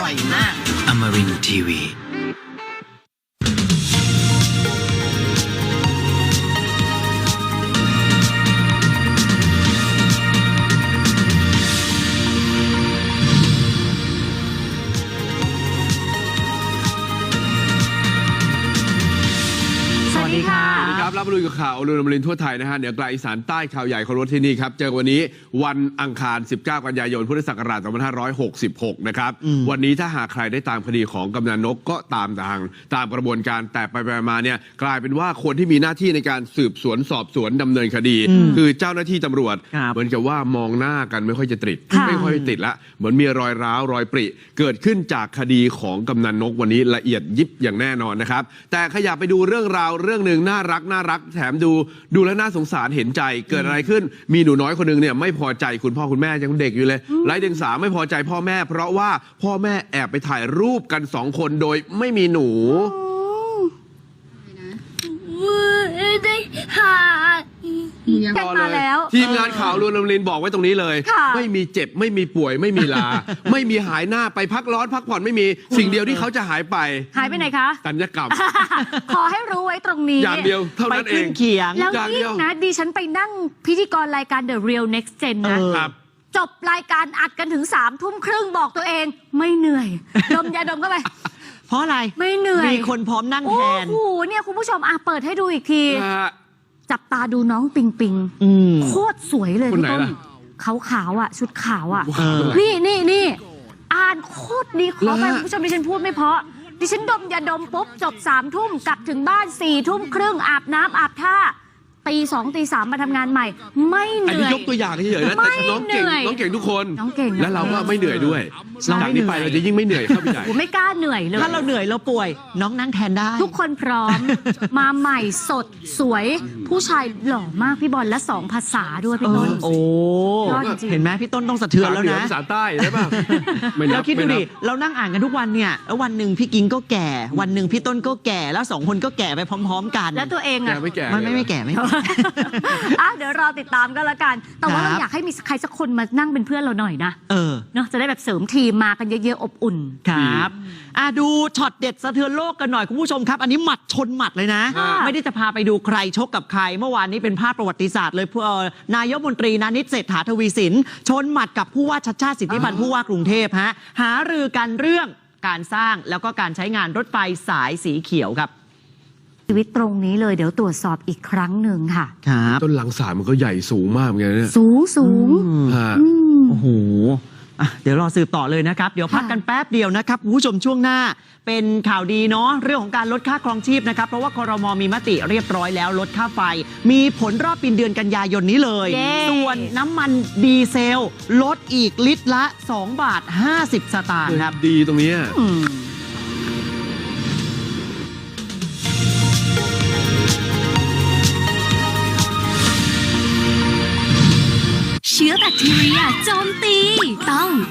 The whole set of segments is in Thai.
ร่อยมาก Amarin Tiwi. ส ค่ะสวัสดีครับรับมาลุยกับข่าวอรุณอมรินทร์ทั่วไทยนะฮะเหนือกลางอีสานใต้ข่าวใหญ่ของรถที่นี่ครับ เจอวันนี้วันอังคาร 19 กันยายนพุทธศักราช2566 นะครับ วันนี้ถ้าหากใครได้ตามคดีของกำนันนกก็ตามทางตามกระบวนการแต่ไปไปมาเนี่ยกลายเป็นว่าคนที่มีหน้าที่ในการสืบสวนสอบสวนดำเนินคดี คือเจ้าหน้าที่ตำรวจ ครับเหมือนกับว่ามองหน้ากันไม่ค่อยจะติดค่ะไม่ค่อยติดละเหมือนมีรอยร้าวรอยปริ เกิดขึ้นจากคดีของกำนันนกวันนี้ละเอียดยิบอย่างแน่นอนนะครับแต่ขยับไปดูเรื่องราวเรื่องหนึ่งน่ารักน่ารักแถมดูดูแล้วน่าสงสารเห็นใจเกิดอะไรขึ้น มีหนูน้อยคนหนึงเนี่ยไม่พอใจคุณพ่อคุณแม่ยังเด็กอยู่เลยไร้เดียงสาไม่พอใจพ่อแม่ เพราะว่าพ่อแม่แอบไปถ่ายรูปกันสองคนโดยไม่มีหนู ได้หา กันมาแล้วทีมงานข่าวรวนลมลินบอกไว้ตรงนี้เลย ค่ะ ไม่มีเจ็บไม่มีป่วยไม่มีลา ไม่มีหายหน้าไปพักร้อนพักผ่อนไม่มีสิ่งเดียวที่เขาจะหายไปหายไปไหนคะ สัญญกรรม ขอให้รู้ไว้ตรงนี้ อย่างเดียวเท่าไปนั้นเอขึ้ง นเขียง แล้วอย่างเดียิ่ยวงนะดิฉันไปนั่งพิธีกรรายการ The Real Next Gen นะ เออ ครับ จบรายการอัดกันถึงสามทุ่มครึ่งบอกตัวเองไม่เหนื่อย ดมยาดมเข้าไป เพราะอะไร ไม่เหนื่อย มีคนพร้อมนั่งโอ้แทน โหเนี่ยคุณผู้ชมอะเปิดให้ดูอีกที นะฮะ จับตาดูน้องปิงปิงอืม โคตรสวยเลยคนไหนพี่ต้นล่ะ ขาวขาวๆอะ ชุดขาวอะขาวตรงไหนนี่นี่นี่อ่านโคตรดีขอไปเหรอฮะ คุณผู้ชมดิฉันพูดไม่เพราะ ดิฉันดมยาดมปุ๊บจบสามทุ่มกลับถึงบ้านสี่ทุ่มครึ่งอาบน้ำอาบท่า ตีสองตีสามมาทำงานใหม่ ไม่เหอันนื่นี้อย ยกตัวอย่างเฉยๆนะไม่แต่น้องเก่งเหนื่อยน้องเก่งทุกคนน้องเก่งนะ และเราก็ไม่เหนื่อยด้วยเราจากไม่นี้เหนื่ไปอยเราจะยิ่งไม่เหนื่อยเข้าไปใหญ่โอ้ไม่กล้าเหนื่อยเลย ถ้าเราเหนื่อยเราป่วย น้องนั่งแทนได้ ทุกคนพร้อม มาใหม่สดสวย ผู้ชายหล่อมากพี่บอลและสองภาษาด้วยพี่ต้นโอ้ ยอดจริง เห็นไหมพี่ต้นต้องสะเทือนแล้วภาษาเหนือนะภาษาใต้ได้ป่ะไม่นัแล้บวคิดดูไม่นัดิ บ เรานั่งอ่านกันทุกวันเนี่ย แล้ววันหนึ่งพี่กิ้งก็แก่ วันหนึ่งพี่ต้นก็แก่ แล้วสองคนก็แก่ไปพร้อม ๆ กัน แล้วตัวเองแกอะไม่แก่ มันไม่ไม่แก่ไม่แก่อะเดี๋ยวรอติดตามกันละกัน แต่ว่าครับเราอยากให้มีใครสักคนมานั่งเป็นเพื่อนเราหน่อยนะ เออ เนาะจะได้แบบเสริมทีมมากันเยอะๆอบอุ่น ครับอะดูช็อตเด็ดสะเทือนโลกกันหน่อยคุณผู้ชมครับ อันนี้หมัดชนหมัดเลยนะ ค่ะไม่ได้จะพาไปดูใครชกกับใคร เมื่อวานนี้เป็นภาพประวัติศาสตร์เลยเพื่อนายกมนตรีนานิตเศรษฐาทวีสิน ชนหมัดกับผู้ว่าชัดชาติสิทธิพันธ์ผู้ว่ากรุงเทพฮะหารือกันเรื่องการสร้างแล้วก็การใช้งานรถไฟสายสีเขียวครับ ชีวิตตรงนี้เลยเดี๋ยวตรวจสอบอีกครั้งหนึ่งค่ะ ครับต้นหลังสารมันก็ใหญ่สูงมากเหมือนกันเนี่ยสูงสูงฮะ อืม โอ้โหอะเดี๋ยวรอสืบต่อเลยนะครับ เดี๋ยวพักกันแป๊บเดียวนะครับคุณผู้ชมช่วงหน้า เป็นข่าวดีเนาะเรื่องของการลดค่าครองชีพนะครับ เพราะว่าคอรมอมีมติเรียบร้อยแล้วลดค่าไฟ มีผลรอบปีเดือนกันยายนนี้เลย เย้ ส่วนน้ำมันดีเซล ลดอีกลิตรละ 2 บาท 50 สตางค์ครับ ดีตรงเนี้ย อืม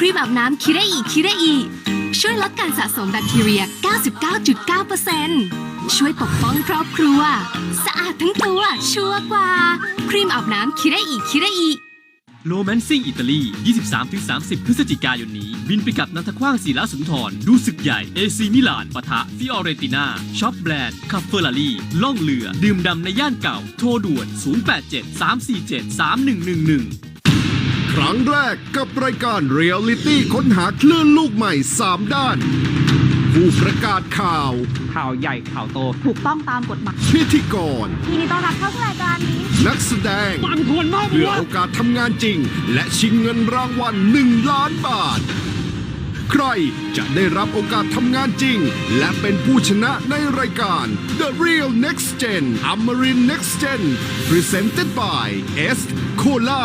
ครีมอาบน้ำคิเรอิคิเรอิช่วยลดการสะสมแบคทีเรีย 99.9%ช่วยปกป้องครอบครัว สะอาดทั้งตัวชัวร์กว่า ครีมอาบน้ำคิเรอิคิเรอิโรแมนซิ่งอิตาลี 23-30 พฤศจิกายนนี้ บินไปกับนันทคว้างศิลาสุนทร ดูศึกใหญ่ เอซีมิลานปะทะ ฟิออเรติน่าช็อปแบรนด์ขับเฟอร์รารี่ ล่องเรือ ดื่มดำในย่านเก่า โทรด่วน 087-347-3111 ครั้งแรกกับรายการเรียลลิตี้ค้นหาคลื่นลูกใหม่ 3 ด้าน ผู้ประกาศข่าว ข่าวใหญ่ข่าวโต ถูกต้องตามกฎหมายพิธีกร ทีนี้ต้อนรับเข้าสู่รายการนี้นักแสดงเพื่อโอกาสทำงานจริง และชิงเงินรางวัล1ล้านบาท ใครจะได้รับโอกาสทำงานจริง และเป็นผู้ชนะในรายการ The Real Next Gen Amarin Next Gen Presented by S Cola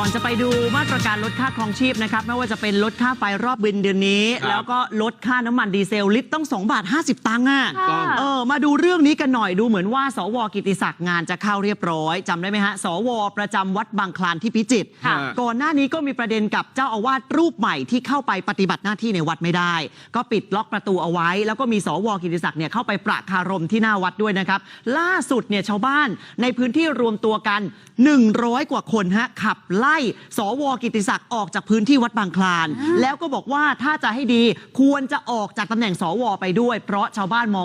อนจะไปดูมาตรการลดค่าครองชีพนะครับไม่ว่าจะเป็นลดค่าไฟรอบบินเดือนนี้ ครับแล้วก็ลดค่าน้ำมันดีเซลลิตรต้อง2บาท50 ตังค์อะค่ะเออมาดูเรื่องนี้กันหน่อยดูเหมือนว่า สวกิติศักดิ์งานจะเข้าเรียบร้อยจำได้ไหมฮะสว ประจำวัดบางคลานที่พิจิตรค่ะ ก่อนหน้านี้ก็มีประเด็นกับเจ้าอาวาสรูปใหม่ที่เข้าไปปฏิบัติหน้าที่ในวัดไม่ได้ ก็ปิดล็อกประตูเอาไว้ แล้วก็มีสวกิติศักดิ์เนี่ยเข้าไปประคารมที่หน้าวัดด้วยนะครับล่าสุดเนี่ยชาวบ้านในพื้นที่รวมตัวกัน 100 กว่าคนฮะขับไล่ สวกิติศักดิ์ออกจากพื้นที่วัดบางคลาน แล้วก็บอกว่าถ้าจะให้ดีควรจะออกจากตำแหน่งสวไปด้วย เพราะชาวบ้านมอง